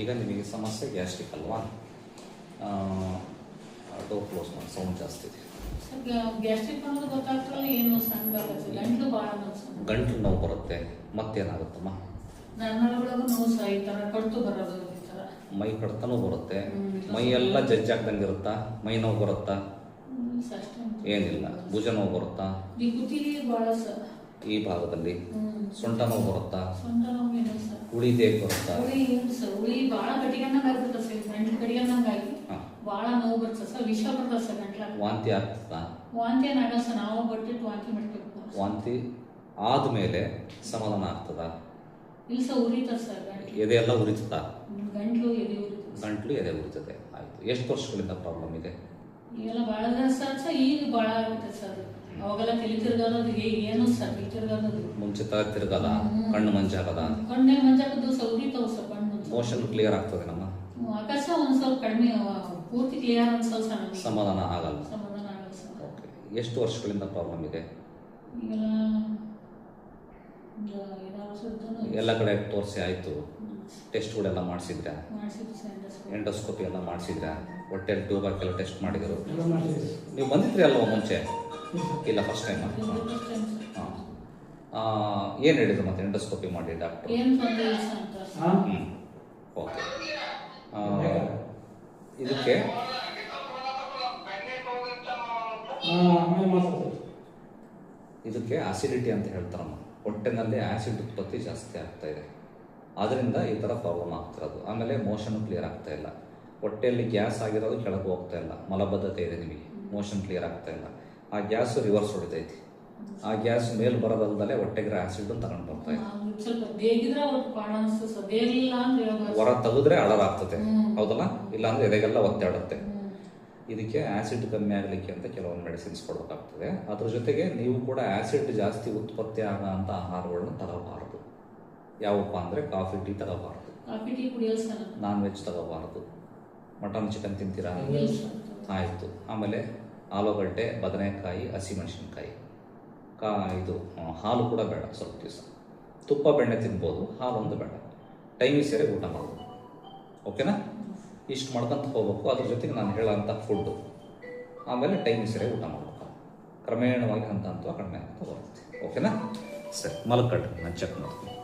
ಈಗ ನಿಮಗೆ ಸಮಸ್ಯೆ ಗ್ಯಾಸ್ಟ್ರಿಕ್ ಅಲ್ವಾ? ಡೋರ್ ಕ್ಲೋಸ್ ಮಾಡಿ ಸೌಂಡ್ ಜಾಸ್ತಿ ಇದೆ. ಗಂಟಲು ನೋವು ಬರುತ್ತೆ ಮತ್ತೇನಾಗುತ್ತಮ್ಮ? ಮೈ ಕಡ್ತನೂ ಬರುತ್ತೆ. ಮೈ ಎಲ್ಲ ಇರುತ್ತಾ? ಮೈ ನೋವು ಬರುತ್ತಾ? ಏನಿಲ್ಲ. ಭುಜ ನೋವು ಬರುತ್ತಾ? ಈ ಭಾಗದಲ್ಲಿ ಸೊಂಟ ನೋವು ಬರುತ್ತಾ? ಉಳಿದೇ ದೇಹ ಬರುತ್ತಾ? ಉಳಿ ಬಹಳ ಸರ್ ಕಟ್ಟಿಗೆಂದಂಗೆ ಆಗ್ಬಿಡುತ್ತೆ ಸರ್ ಗಂಟ್ಲು ಕಟ್ಟಿಗೆಂದಂಗೆ ಆಗಿ ಬಹಳ ನೋವು ಬರ್ತದೆ ಸರ್ ವಿಷ ಬರ್ತದೆ ಸರ್ ಗಂಟ್ಲಾಗ ವಾಂತಿ ಆಗ್ತದ? ವಾಂತಿ ಏನಾಗಲ್ಲ ಸರ್ ನಾವು ಬಟ್ಟಿಟ್ಟು ವಾಂತಿ ಮಾಡ್ಕೋಬೇಕು ವಾಂತಿ ಆದ್ಮೇಲೆ ಸಮಾಧಾನ ಆಗ್ತದ? ಇಲ್ಲ ಸರ್ ಉರಿತ ಸರ್ ಗಂಟ್ಲು. ಎದೆ ಎಲ್ಲ ಉರಿತದ ಗಂಟ್ಲು ಎದೆ ಉರಿತದೆ ಗಂಟ್ಲು ಎದೆ ಉರಿತದೆ. ಆಯ್ತು. ಎಷ್ಟು ವರ್ಷಗಳಿಂದ ಪ್ರಾಬ್ಲಮ್ ಇದೆ? ಈಗೆಲ್ಲ ಭಾಳ ದಿವಸ ಸರ್ ಈಗ ಭಾಳ ಆಗುತ್ತೆ ಸರ್. ಅವಾಗೆಲ್ಲ ತಲೆ ತಿರ್ಗಾಡೋದು ಈಗ ಏನು ಸರ್ ತಲೆ ತಿರ್ಗಾಡೋದು? ಮುಂಚೆ ತರ ತಿರುಗಲ್ಲ ಕಣ್ಣು ಮಂಜಾಗದ ಕಣ್ಣೇ ಮಂಜಾಗದ್ದು ಸರ್ ಉರಿತಾವ ಸರ್ ಕಣ್ಣು. ಮೋಷನ್ ಕ್ಲಿಯರ್ ಆಗ್ತದೆ ನಮ್ಮ? ಆಕಾಶ ಒಂದ್ ಸ್ವಲ್ಪ ಕಡಿಮೆ ಪೂರ್ತಿ ಕ್ಲಿಯರ್ ಸಮಾಧಾನ ಆಗಲ್ಲ. ಸಮಾಧಾನ ಆಗಲ್ಲ. ಓಕೆ ಎಷ್ಟು ವರ್ಷಗಳಿಂದ ಪ್ರಾಬ್ಲಮ್ ಇದೆ? ಎಲ್ಲ ಕಡೆ ತೋರಿಸಿ ಆಯಿತು. ಟೆಸ್ಟ್ಗಳೆಲ್ಲ ಮಾಡಿಸಿದ್ರಾ? ಎಂಡೋಸ್ಕೋಪಿ ಎಲ್ಲ ಮಾಡಿಸಿದ್ರಾ? ಒಟ್ಟೆ ಟ್ಯೂಬ್ ಹಾಕಿಲ್ಲ ಟೆಸ್ಟ್ ಮಾಡಿದ್ರು? ನೀವು ಬಂದಿದ್ರಿ ಅಲ್ವ ಮುಂಚೆ? ಇಲ್ಲ ಫಸ್ಟ್ ಟೈಮ್ ಹಾಂ. ಏನು ಹೇಳಿದ್ರು ಮತ್ತೆ ಎಂಡೋಸ್ಕೋಪಿ ಮಾಡಿ ಡಾಕ್ಟ್ರು? ಓಕೆ ಇದಕ್ಕೆ? ಇದಕ್ಕೆ ಆಸಿಡಿಟಿ ಅಂತ ಹೇಳ್ತಾರಮ್ಮ ಹೊಟ್ಟೆನಲ್ಲಿ ಆಸಿಡ್ ಉತ್ಪತ್ತಿ ಜಾಸ್ತಿ ಆಗ್ತಾ ಇದೆ. ಅದರಿಂದ ಈ ಥರ ಪ್ರಾಬ್ಲಮ್ ಆಗ್ತಿರೋದು ಆಮೇಲೆ ಮೋಷನ್ ಕ್ಲಿಯರ್ ಆಗ್ತಾ ಇಲ್ಲ. ಹೊಟ್ಟೆಯಲ್ಲಿ ಗ್ಯಾಸ್ ಆಗಿರೋದು ಕೆಳಗೆ ಹೋಗ್ತಾ ಇಲ್ಲ. ಮಲಬದ್ಧತೆ ಇದೆ ನಿಮಗೆ. ಮೋಷನ್ ಕ್ಲಿಯರ್ ಆಗ್ತಾ ಇಲ್ಲ. ಆ ಗ್ಯಾಸ್ ರಿವರ್ಸ್ ಹೊಡಿತೈತಿ. ಆ ಗ್ಯಾಸ್ ಮೇಲೆ ಬರೋದಲ್ದಲೆ ಹೊಟ್ಟೆಗೆ ಆಸಿಡ್ ತಗೊಂಡು ಬರ್ತಾ ಇದೆ ಹೊರ ತೆಗೆದ್ರೆ ಅಳಲಾಗ್ತದೆ ಹ್ಮ್. ಹೌದಲ್ಲ? ಇಲ್ಲಾಂದ್ರೆ ಎದೆಗೆಲ್ಲ ಒತ್ತಾಡುತ್ತೆ ಇದಕ್ಕೆ ಆಸಿಡ್ ಕಮ್ಮಿ ಆಗಲಿಕ್ಕೆ ಅಂತ ಕೆಲವೊಂದು ಮೆಡಿಸಿನ್ಸ್ ಕೊಡಬೇಕಾಗ್ತದೆ. ಅದ್ರ ಜೊತೆಗೆ ನೀವು ಕೂಡ ಆಸಿಡ್ ಜಾಸ್ತಿ ಉತ್ಪತ್ತಿ ಆಗೋಂಥ ಆಹಾರಗಳನ್ನ ತಗೋಬಾರದು. ಯಾವಪ್ಪ ಅಂದರೆ ಕಾಫಿ ಟೀ ತಗೋಬಾರ್ದು. ನಾನ್ ವೆಜ್ ತಗೋಬಾರ್ದು. ಮಟನ್ ಚಿಕನ್ ತಿಂತೀರಾ? ಆಯಿತು. ಆಮೇಲೆ ಆಲೂಗಡ್ಡೆ ಬದನೆಕಾಯಿ ಹಸಿಮೆಣಸಿನ್ಕಾಯಿ ಕಾ ಇದು ಹಾಲು ಕೂಡ ಬೇಡ ಸ್ವಲ್ಪ ದಿವಸ. ತುಪ್ಪ, ಬೆಣ್ಣೆ ತಿನ್ಬೋದು ಹಾಲು ಒಂದು ಬೇಡ. ಟೈಮಿಗೆ ಸೇರಿ ಊಟ ಮಾಡ್ಬೋದು. ಓಕೆನಾ? ಇಷ್ಟು ಮಾಡ್ಕೊಂತ ಹೋಗ್ಬೇಕು. ಅದ್ರ ಜೊತೆಗೆ ನಾನು ಹೇಳೋಂಥ ಫುಡ್ಡು ಆಮೇಲೆ ಟೈಮಿಗೆ ಸೇರಿ ಊಟ ಮಾಡ್ಬೇಕು. ಕ್ರಮೇಣವಾಗಿ ಹಂತ ಹಂತವಾಗಿ ಕಡಿಮೆ ಬರುತ್ತೆ. ಓಕೆನಾ? ಸರಿ ಮಲ್ಕಳ್ರಿ ನಾನು ಚೆಕ್ ಮಾಡ್ತೀನಿ.